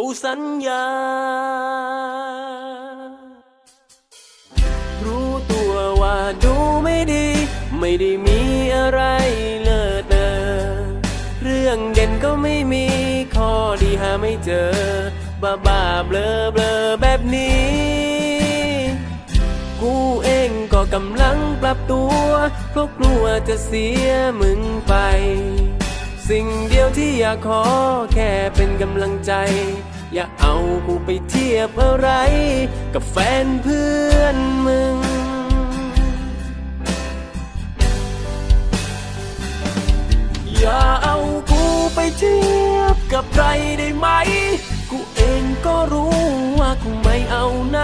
กูสัญญา รู้ตัวว่าดูไม่ดี ไม่ได้มีอะไรเลิศเลอเรื่องเด่นก็ไม่มี ข้อดีหาไม่เจอ บ้าบ้าเบลอเบลอแบบนี้ กูเองก็กำลังปรับตัว เพราะกลัวจะเสียมึงไป สิ่งเดียวที่อยากขอแค่เป็นกำลังใจ อย่าเอากูไปเทียบอะไร กับแฟนเพื่อนมึง อย่าเอากูไปเทียบกับใครได้ไหม กูเองก็รู้ว่ากูไม่เอาไหน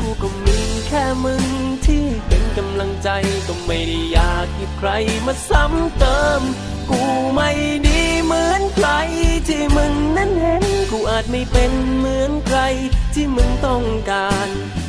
กูก็มีแค่มึง ใจก็ไม่ได้อยากให้ใครมาซ้ำเติม กูไม่ดีเหมือนใคร ที่มึงนั้นเห็น กูอาจไม่เป็นเหมือนใคร ที่มึงต้องการ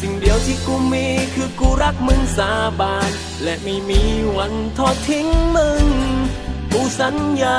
สิ่งเดียวที่กูมีคือกูรักมึงสาบาน และไม่มีวันทอดทิ้งมึง กูสัญญา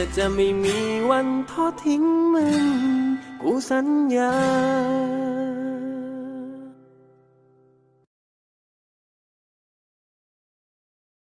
และจะไม่มีวันทอดทิ้งมึงกูสัญญา